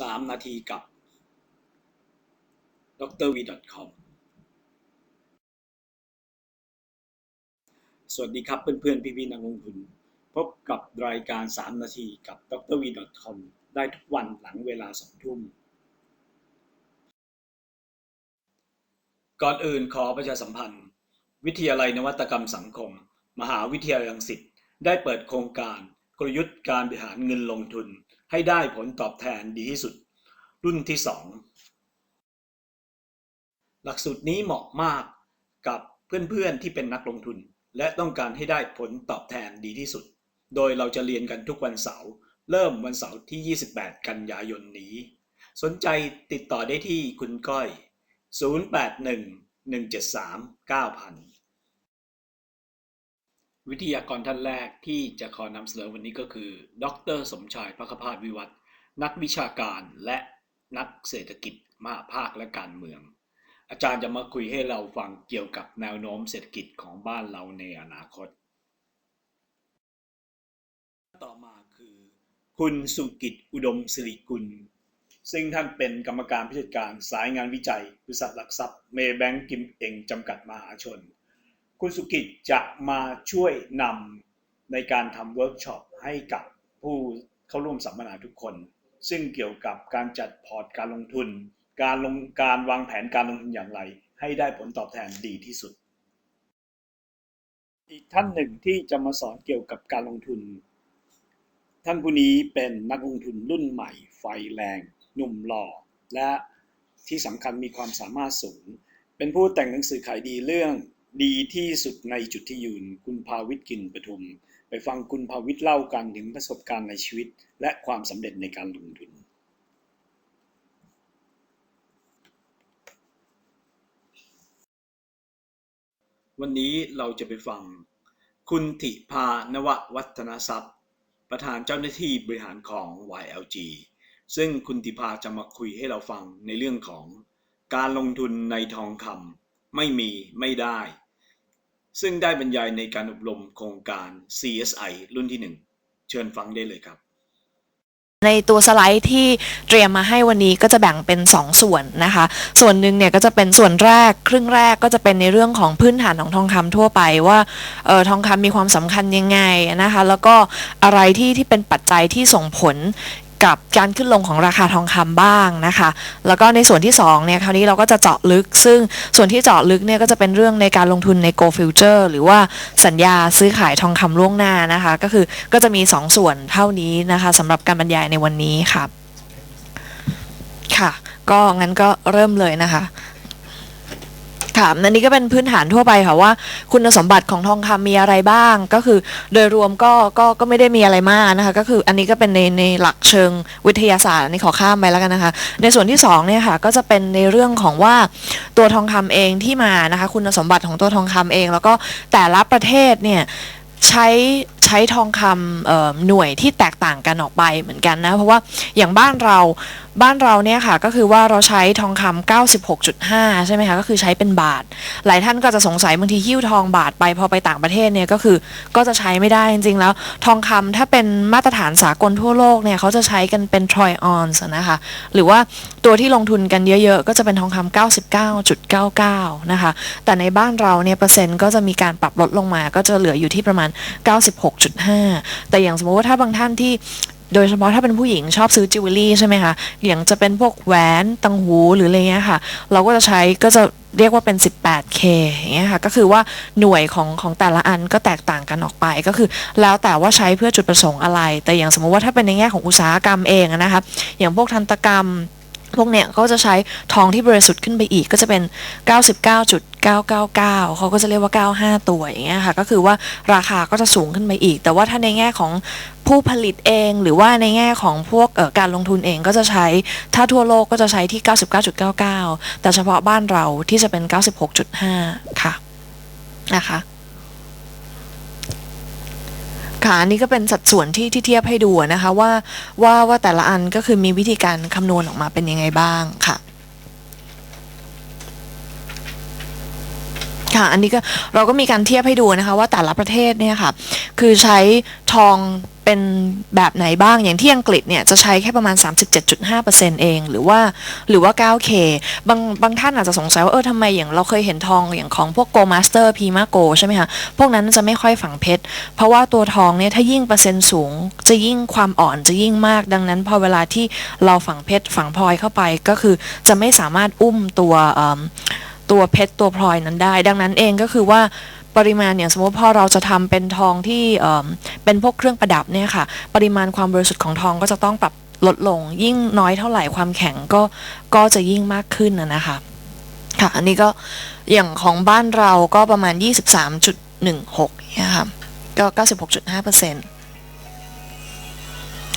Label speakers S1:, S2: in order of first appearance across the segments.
S1: 3 นาทีกับ d r v com สวัสดีครับเพื่อนๆ พี่ๆ นักลงทุน พบกับรายการ 3 นาทีกับ d r v com ได้ทุกวันหลังเวลา 2 ทุ่ม ก่อนอื่นขอประชาสัมพันธ์ วิทยาลัยนวัตกรรมสังคม มหาวิทยาลัยรังสิตได้เปิดโครงการ กลยุทธ์การบริหารเงินลงทุน ให้ได้ผลตอบแทนดีที่สุด รุ่นที่ 2 หลักสูตรนี้เหมาะมากกับเพื่อนๆที่เป็นนักลงทุน และต้องการให้ได้ผลตอบแทนดีที่สุด โดยเราจะเรียนกันทุกวันเสาร์เริ่มวันเสาร์ที่ 28 กันยายนนี้ สนใจติดต่อได้ที่คุณก้อย 081 173 9000 วิทยากรท่านแรกที่จะขอนำเสนอวันนี้ก็คือ ดร สมชายพักพาสวิวัฒน์นักวิชาการและนักเศรษฐกิจมหาภาคและการเมือง อาจารย์จะมาคุยให้เราฟังเกี่ยวกับแนวโน้มเศรษฐกิจของบ้านเราในอนาคต ต่อมาคือ คุณสุกิจอุดมสิริกุล ซึ่งท่านเป็นกรรมการผู้จัดการสายงานวิจัยบริษัทหลักทรัพย์เมย์แบงก์กิมเองจำกัดมหาชน คุณสุกิจจะมาช่วยนำในการทำเวิร์กช็อปให้กับผู้เข้าร่วมสัมมนาทุกคน ซึ่งเกี่ยวกับการจัดพอร์ตการลงทุน การลงการวางแผนการลงทุนอย่างไร ให้ได้ผลตอบแทนดีที่สุด อีกท่านหนึ่งที่จะมาสอนเกี่ยวกับการลงทุน ท่านผู้นี้เป็นนักลงทุนรุ่นใหม่ ไฟแรง หนุ่มหล่อ และที่สำคัญมีความสามารถสูง เป็นผู้แต่งหนังสือขายดีเรื่อง ดีที่สุดในจุดที่ยืน คุณภาวิทย์กินปทุม ไปฟังคุณภาวิทย์เล่ากันถึงประสบการณ์ในชีวิต และความสำเร็จในการลงทุน วันนี้เราจะไปฟัง คุณธิพานววัฒนทรัพย์ ประธานเจ้าหน้าที่บริหารของ YLG ซึ่งคุณธิพาจะมาคุยให้เราฟังในเรื่องของ การลงทุนในทองคำไม่มีไม่ได้ ซึ่งได้บรรยายในการอบรมโครงการ CSI รุ่นที่ 1 เชิญฟังได้เลยครับ
S2: ในตัวสไลด์ที่เตรียมมาให้วันนี้ก็จะแบ่งเป็น 2 ส่วนนะคะ ส่วนหนึ่งเนี่ยก็จะเป็นส่วนแรก ครึ่งแรกก็จะเป็นในเรื่องของพื้นฐานของทองคำทั่วไปว่าเออทองคำมีความสำคัญยังไงนะคะ แล้วก็อะไรที่ที่เป็นปัจจัยที่ส่งผล กับการขึ้นลงของราคาทองคำบ้างนะคะ แล้วก็ในส่วนที่2เนี่ยคราวนี้เราก็จะเจาะลึก ซึ่งส่วนที่เจาะลึกเนี่ยก็จะเป็นเรื่องในการลงทุนใน Go Future หรือว่าสัญญาซื้อขายทองคำล่วงหน้านะคะ ก็คือก็จะมี2ส่วนเท่านี้นะคะสำหรับการบรรยายในวันนี้ค่ะค่ะ ก็งั้นก็เริ่มเลยนะคะ ค่ะอันนี้ก็เป็นพื้นฐานทั่วไปค่ะว่า คุณสมบัติของทองคำมีอะไรบ้าง ก็คือโดยรวมก็ก็ก็ไม่ได้มีอะไรมากนะคะก็คืออันนี้ก็เป็นในในหลักเชิงวิทยาศาสตร์อันนี้ขอข้ามไปแล้วกันนะคะ ในส่วนที่2เนี่ยค่ะก็จะเป็นในเรื่องของว่าตัวทองคำเองที่มานะคะคุณสมบัติของตัวทองคำเอง แล้วก็แต่ละประเทศเนี่ยใช้ ใช้ทองคำหน่วยที่แตกต่างกันออกไปเหมือนกันนะ เพราะว่าอย่างบ้านเราบ้านเราเนี่ยค่ะก็คือว่าเราใช้ทองคำ96.5 ใช่ไหมคะก็คือใช้เป็นบาท หลายท่านก็จะสงสัยบางทีหิ้วทองบาทไปพอไปต่างประเทศเนี่ยก็คือก็จะใช้ไม่ได้จริงๆ แล้ว ทองคำถ้าเป็นมาตรฐานสากลทั่วโลกเนี่ยเขาจะใช้กันเป็น troy ounce นะคะหรือว่าตัวที่ลงทุนกันเยอะๆ ก็จะเป็นทองคำ99.99 นะคะแต่ในบ้านเราเนี่ยเปอร์เซ็นต์ก็จะมีการปรับลดลงมาก็จะเหลืออยู่ที่ประมาณ 96 6.5 แต่อย่างสมมติว่าถ้าบางท่านที่โดยเฉพาะถ้าเป็นผู้หญิงชอบซื้อจิวเวลรี่ใช่ไหมคะ อย่างจะเป็นพวกแหวนตังหูหรืออะไรเงี้ยค่ะ เราก็จะใช้ก็จะเรียกว่าเป็น 18K อย่างเงี้ยค่ะ ก็คือว่าหน่วยของของแต่ละอันก็แตกต่างกันออกไป ก็คือแล้วแต่ว่าใช้เพื่อจุดประสงค์อะไร แต่อย่างสมมติว่าถ้าเป็นในแง่ของอุตสาหกรรมเองนะคะ อย่างพวกทันตกรรม พวกเนี้ยก็จะใช้ทองที่บริสุทธิ์ขึ้นไปอีกก็จะเป็น 99.999 เขาก็จะเรียกว่า 95 ตัวอย่างเงี้ยค่ะ ก็คือว่าราคาก็จะสูงขึ้นไปอีก แต่ว่าถ้าในแง่ของผู้ผลิตเองหรือว่าในแง่ของพวกการลงทุนเองก็จะใช้ ถ้าทั่วโลกก็จะใช้ที่ 99.99 แต่เฉพาะบ้านเราที่จะเป็น 96.5 ค่ะนะคะ ค่ะอันนี้ก็เป็นสัดส่วนที่ที่เทียบให้ดูนะคะว่าว่าว่าแต่ละอันก็คือมีวิธีการคำนวณออกมาเป็นยังไงบ้างค่ะค่ะอันนี้ก็เราก็มีการเทียบให้ดูนะคะว่าแต่ละประเทศเนี่ยค่ะคือใช้ทอง เป็นแบบไหนบ้างอย่างที่อังกฤษเนี่ยจะใช้แค่ประมาณ 37.5%เองหรือว่าหรือว่า 9K บางบางท่านอาจจะสงสัยว่าเออทำไมอย่างเราเคยเห็นทองอย่างของพวก Go Master p m a Go ใช่ไหมคะพวกนั้นจะไม่ค่อยฝังเพชร เพราะว่าตัวทองเนี่ยถ้ายิ่งเปอร์เซ็นต์สูง จะยิ่งความอ่อนจะยิ่งมากดังนั้นพอเวลาที่เราฝังเพชรฝังพลอยเข้าไปก็คือจะไม่สามารถอุ้มตัวตัวเพชรตัวพลอยนั้นได้ ดังนั้นเองก็คือว่า ปริมาณเนี่ยสมมติพอเราจะทำเป็นทองที่เป็นพวกเครื่องประดับเนี่ยค่ะ ปริมาณความบริสุทธิ์ของทองก็จะต้องปรับลดลง ยิ่งน้อยเท่าไหร่ความแข็งก็ก็จะยิ่งมากขึ้นนะคะค่ะอันนี้ก็อย่างของบ้านเราก็ประมาณ 23.16เนี่ยค่ะก็ 96.5เปอร์เซ็นต์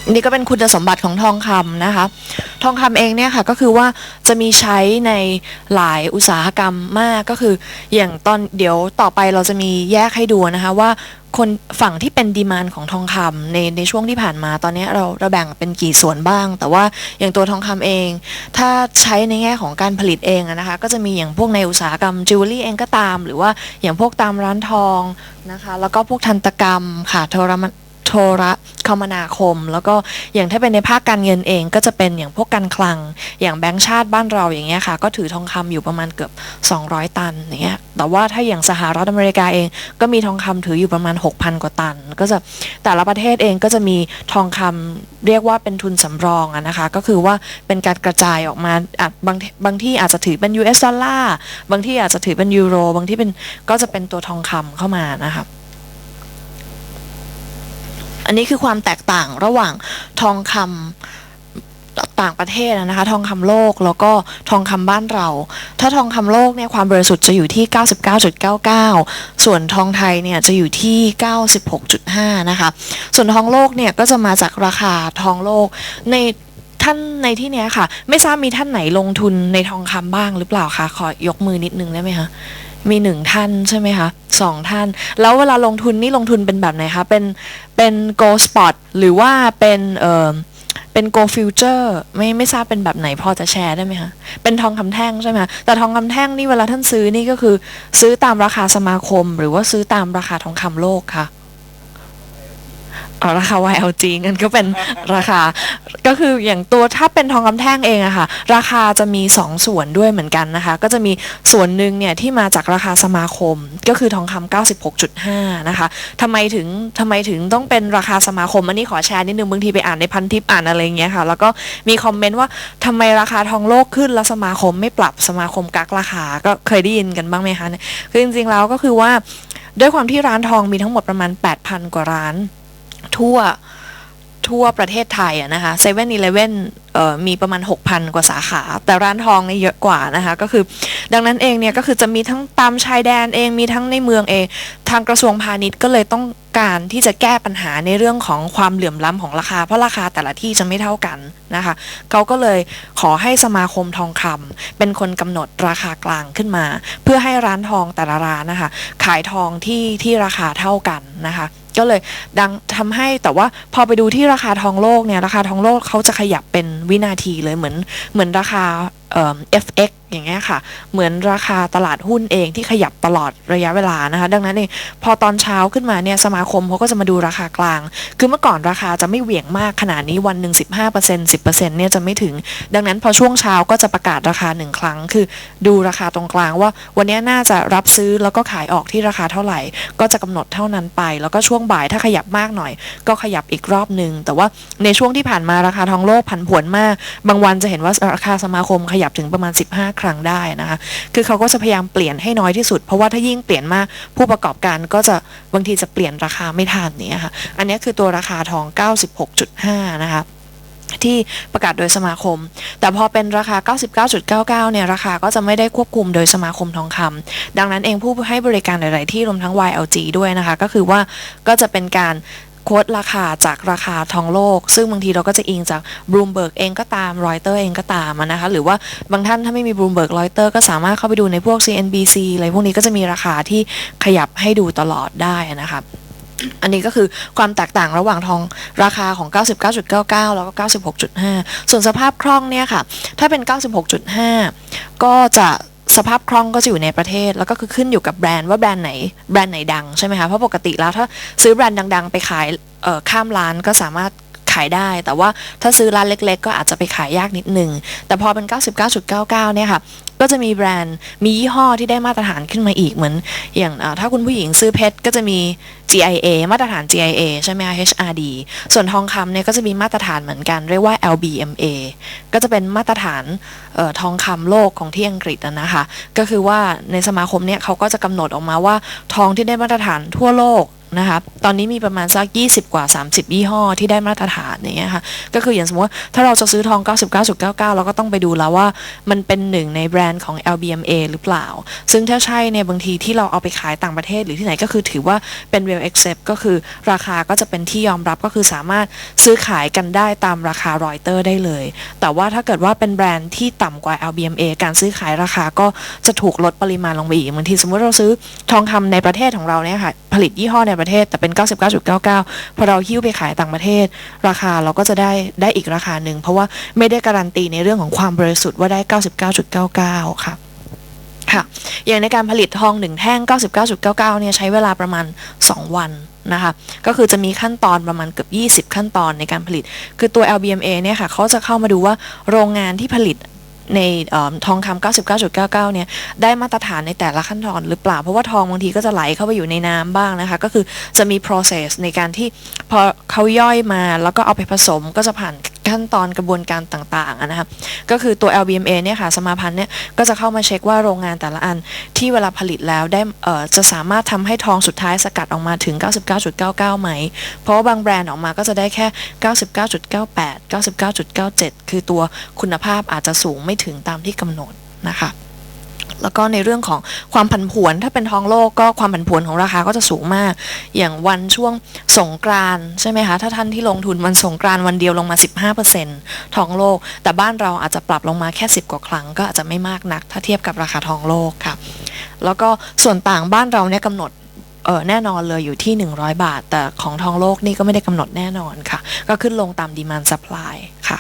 S2: นี่ก็เป็นคุณสมบัติของทองคำนะคะ ทองคำเองเนี่ยค่ะก็คือว่าจะมีใช้ในหลายอุตสาหกรรมมากก็คือ อย่างตอนเดี๋ยวต่อไปเราจะมีแยกให้ดูนะคะว่าคนฝั่งที่เป็นดีมานของทองคำในในช่วงที่ผ่านมาตอนนี้เราเราแบ่งเป็นกี่ส่วนบ้าง แต่ว่าอย่างตัวทองคำเอง ถ้าใช้ในแง่ของการผลิตเองนะคะก็จะมีอย่างพวกในอุตสาหกรรมจิวเวลรี่เองก็ตาม หรือว่าอย่างพวกตามร้านทองนะคะแล้วก็พวกทันตกรรมค่ะโทรมโทรคมนาคม แล้วก็อย่างถ้าเป็นในภาคการเงินเอง ก็จะเป็นอย่างพวกการคลัง อย่างแบงก์ชาติบ้านเราอย่างเงี้ยค่ะ ก็ถือทองคำอยู่ประมาณเกือบ 200 ตันอย่างเงี้ยแต่ว่าถ้าอย่างสหรัฐอเมริกาเอง ก็มีทองคำถืออยู่ประมาณ 6,000 กว่าตัน ก็จะแต่ละประเทศเองก็จะมีทองคำเรียกว่าเป็นทุนสำรองอะนะคะ ก็คือว่าเป็นการกระจายออกมาอาจบางบางที่อาจจะถือเป็น US ดอลลาร์บางที่อาจจะถือเป็นยูโร บางที่เป็นก็จะเป็นตัวทองคำเข้ามานะคะ อันนี้คือความแตกต่างระหว่างทองคำต่างประเทศนะคะ ทองคำโลกแล้วก็ทองคำบ้านเรา ถ้าทองคำโลกเนี่ยความบริสุทธิ์จะอยู่ที่ 99.99 ส่วนทองไทยเนี่ยจะอยู่ที่ 96.5 นะคะ ส่วนทองโลกเนี่ยก็จะมาจากราคาทองโลกในท่านในที่เนี้ยค่ะ ไม่ทราบมีท่านไหนลงทุนในทองคำบ้างหรือเปล่าคะขอยกมือนิดนึงได้ไหมคะ มีหนึ่งท่านใช่ไหมคะสองท่าน แล้วเวลาลงทุนนี่ลงทุนเป็นแบบไหนคะเป็นเป็น go spot หรือว่าเป็นเออเป็น go future ไม่ไม่ทราบเป็นแบบไหนพอจะแชร์ได้ไหมคะ เป็นทองคำแท่งใช่ไหมคะ แต่ทองคำแท่งนี่เวลาท่านซื้อนี่ก็คือ ซื้อตามราคาสมาคม หรือว่าซื้อตามราคาทองคำโลกค่ะ อ๋อราคา YLG งั้นก็เป็นราคา ก็คืออย่างตัวถ้าเป็นทองคำแท่งเองอะค่ะ ราคาจะมี 2 ส่วนด้วยเหมือนกันนะคะ ก็จะมีส่วนหนึ่งเนี่ยที่มาจากราคาสมาคม ก็คือทองคำ96.5 นะคะทำไมถึงทำไมถึงต้องเป็นราคาสมาคม อันนี้ขอแชร์นิดนึงบางทีไปอ่านในพันทิปอ่านอะไรอย่างเงี้ยค่ะ แล้วก็มีคอมเมนต์ว่าทำไมราคาทองโลกขึ้นแล้วสมาคมไม่ปรับสมาคมกักราคา ก็เคยได้ยินกันบ้างไหมคะคือจริงๆแล้วก็คือว่าด้วยความที่ร้านทองมีทั้งหมดประมาณ 8,000 กว่าร้าน ทั่วทั่วประเทศไทยอะนะคะเซเว่นอีเลฟเว่นมีประมาณ 6,000 กว่าสาขา แต่ร้านทองเนี่ยเยอะกว่านะคะ ก็คือ ดังนั้นเองเนี่ย ก็คือจะมีทั้งตามชายแดนเอง มีทั้งในเมืองเอง ทางกระทรวงพาณิชย์ก็เลยต้องการที่จะแก้ปัญหาในเรื่องของความเหลื่อมล้ำของราคา เพราะราคาแต่ละที่จะไม่เท่ากันนะคะเขาก็เลยขอให้สมาคมทองคำเป็นคนกำหนดราคากลางขึ้นมา เพื่อให้ร้านทองแต่ละร้านนะคะ ขายทองที่ที่ราคาเท่ากันนะคะก็เลยดังทำให้แต่ว่าพอไปดูที่ราคาทองโลกเนี่ยราคาทองโลกเขาจะขยับเป็นวินาทีเลยเหมือนเหมือนราคาเอ่อ FX อย่างเงี้ยค่ะ เหมือนราคาตลาดหุ้นเองที่ขยับตลอดระยะเวลานะคะ ดังนั้นเองพอตอนเช้าขึ้นมาเนี่ยสมาคมเขาก็จะมาดูราคากลาง คือเมื่อก่อนราคาจะไม่เหวี่ยงมากขนาดนี้วันหนึ่ง15% 10%เนี่ยจะไม่ถึง ดังนั้นพอช่วงเช้าก็จะประกาศราคาหนึ่งครั้ง คือดูราคาตรงกลางว่าวันนี้น่าจะรับซื้อแล้วก็ขายออกที่ราคาเท่าไหร่ ก็จะกำหนดเท่านั้นไป แล้วก็ช่วงบ่ายถ้าขยับมากหน่อย ก็ขยับอีกรอบหนึ่งแต่ว่าในช่วงที่ผ่านมาราคาทองโลกผันผวนมาก บางวันจะเห็นว่าราคาสมาคมขยับถึงประมาณ 15ครั้งได้นะคะ คือเขาก็จะพยายามเปลี่ยนให้น้อยที่สุด เพราะว่าถ้ายิ่งเปลี่ยนมากผู้ประกอบการก็จะบางทีจะเปลี่ยนราคาไม่ทันเนี่ยค่ะ อันนี้คือตัวราคาทอง 96.5 นะคะที่ประกาศโดยสมาคม แต่พอเป็นราคา 99.99 เนี่ย ราคาก็จะไม่ได้ควบคุมโดยสมาคมทองคำดังนั้นเองผู้ให้บริการหลาย ๆ ที่รวมทั้ง YLG ด้วยนะคะ ก็คือว่าก็จะเป็นการ โค้ดราคาจากราคาทองโลก ซึ่งบางทีเราก็จะอิงจาก Bloomberg เองก็ตาม Reuters เองก็ตามนะคะ หรือว่าบางท่านถ้าไม่มี Bloomberg Reuters ก็สามารถเข้าไปดูในพวก CNBC อะไรพวกนี้ก็จะมีราคาที่ขยับให้ดูตลอดได้นะคะอันนี้ก็คือความแตกต่างระหว่างทองราคาของ 99.99 แล้วก็ 96.5 ส่วนสภาพคล่องเนี่ยค่ะ ถ้าเป็น 96.5 ก็จะ สภาพคล่องก็จะอยู่ในประเทศ แล้วก็คือขึ้นอยู่กับแบรนด์ว่าแบรนด์ไหนแบรนด์ไหนดังใช่ไหมคะเพราะปกติแล้วถ้าซื้อแบรนด์ดัง ๆ ไปขายข้ามร้านก็สามารถ ขายได้ แต่ว่าถ้าซื้อร้านเล็ก ๆ ก็อาจจะไปขายยากนิดนึง แต่พอเป็น 99.99 เนี่ยค่ะก็จะมีแบรนด์มียี่ห้อที่ได้มาตรฐานขึ้นมาอีกเหมือน อย่างถ้าคุณผู้หญิงซื้อเพชรก็จะมี GIA มาตรฐาน GIA ใช่ไหมคะ HRD ส่วนทองคำเนี่ยก็จะมีมาตรฐานเหมือนกัน เรียกว่า LBMA ก็จะเป็นมาตรฐานออทองคำโลกของที่อังกฤษนะคะ ก็คือว่าในสมาคมเนี่ยเขาก็จะกำหนดออกมาว่าทองที่ได้มาตรฐานทั่วโลก นะคะตอนนี้มีประมาณสัก 20 กว่า 30 ยี่ห้อที่ได้มาตรฐานอย่างเงี้ยค่ะก็คืออย่างสมมติว่าถ้าเราจะซื้อทอง 99.99 เราก็ต้องไปดูแล้วว่ามันเป็นหนึ่งในแบรนด์ของ LBMA หรือเปล่า ซึ่งถ้าใช่เนี่ยบางทีที่เราเอาไปขายต่างประเทศหรือที่ไหนก็คือถือว่าเป็น well accept ก็คือราคาก็จะเป็นที่ยอมรับก็คือสามารถซื้อขายกันได้ตามราคารอยเตอร์ได้เลย แต่ว่าถ้าเกิดว่าเป็นแบรนด์ที่ต่ำกว่า LBMA การซื้อขายราคาก็จะถูกลดปริมาณลงไปอีกบางทีสมมติเราซื้อทองคำในประเทศของเราเนี่ยค่ะผลิตยี่ห้อในประเทศแต่เป็น 99.99 พอเราหิ้วไปขายต่างประเทศ ราคาเราก็จะได้ได้อีกราคาหนึ่ง เพราะว่าไม่ได้การันตีในเรื่องของความบริสุทธิ์ว่าได้ 99.99 ค่ะค่ะอย่างในการผลิตทองหนึ่งแท่ง 99.99 เนี่ยใช้เวลาประมาณ 2 วันนะคะก็คือจะมีขั้นตอนประมาณเกือบ 20 ขั้นตอนในการผลิต คือตัว LBMA เนี่ยค่ะเขาจะเข้ามาดูว่าโรงงานที่ผลิต ในออทองคำ99.99 เนี่ย ได้มาตรฐานในแต่ละขั้นตอนหรือเปล่า เพราะว่าทองบางทีก็จะไหลเข้าไปอยู่ในน้ำบ้างนะคะ ก็คือจะมี process ในการที่พอเขาย่อยมาแล้วก็เอาไปผสมก็จะผ่าน ขั้นตอนกระบวนการต่างๆนะนะคะก็คือตัว LBMA เนี่ยค่ะสมาพันธ์เนี่ยก็จะเข้ามาเช็คว่าโรงงานแต่ละอันที่เวลาผลิตแล้วได้เอ่อจะสามารถทำให้ทองสุดท้ายสกัดออกมาถึง 99.99 ไหม เพราะว่าบางแบรนด์ออกมาก็จะได้แค่ 99.98 99.97 คือตัวคุณภาพอาจจะสูงไม่ถึงตามที่กำหนดนะคะ แล้วก็ในเรื่องของความผันผวน ถ้าเป็นทองโลกก็ความผันผวนของราคาก็จะสูงมาก อย่างวันช่วงสงกรานใช่ไหมคะถ้าท่านที่ลงทุนวันสงกรานวันเดียวลงมา 15%ทองโลก แต่บ้านเราอาจจะปรับลงมาแค่ 10 กว่าครั้ง ก็อาจจะไม่มากนัก ถ้าเทียบกับราคาทองโลกค่ะแล้วก็ส่วนต่างบ้านเราเนี่ยกำหนดเออแน่นอนเลยอยู่ที่ 100 บาท แต่ของทองโลกนี่ก็ไม่ได้กำหนดแน่นอนค่ะ ก็ขึ้นลงตามดีมานซัพพลายค่ะ